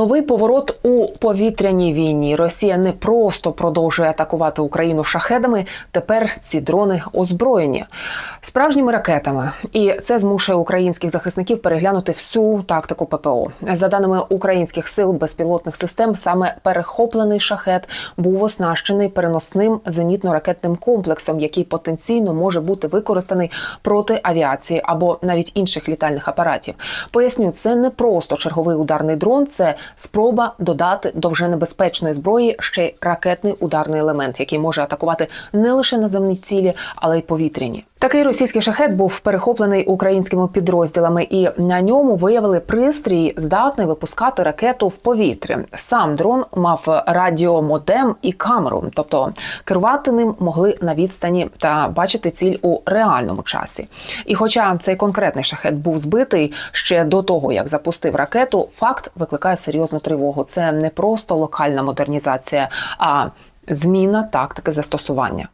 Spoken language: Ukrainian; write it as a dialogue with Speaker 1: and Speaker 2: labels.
Speaker 1: Новий поворот у повітряній війні. Росія не просто продовжує атакувати Україну шахедами. Тепер ці дрони озброєні справжніми ракетами, і це змушує українських захисників переглянути всю тактику ППО. За даними українських сил безпілотних систем, саме перехоплений шахет був оснащений переносним зенітно-ракетним комплексом, який потенційно може бути використаний проти авіації або навіть інших літальних апаратів. Поясню, це не просто черговий ударний дрон, це спроба додати до вже небезпечної зброї ще й ракетний ударний елемент, який може атакувати не лише наземні цілі, але й повітряні. Такий російський шахет був перехоплений українськими підрозділами, і на ньому виявили пристрій, здатний випускати ракету в повітря. Сам дрон мав радіомодем і камеру, тобто керувати ним могли на відстані та бачити ціль у реальному часі. І хоча цей конкретний шахет був збитий ще до того, як запустив ракету, факт викликає серйозну тривогу. Це не просто локальна модернізація, а зміна тактики застосування.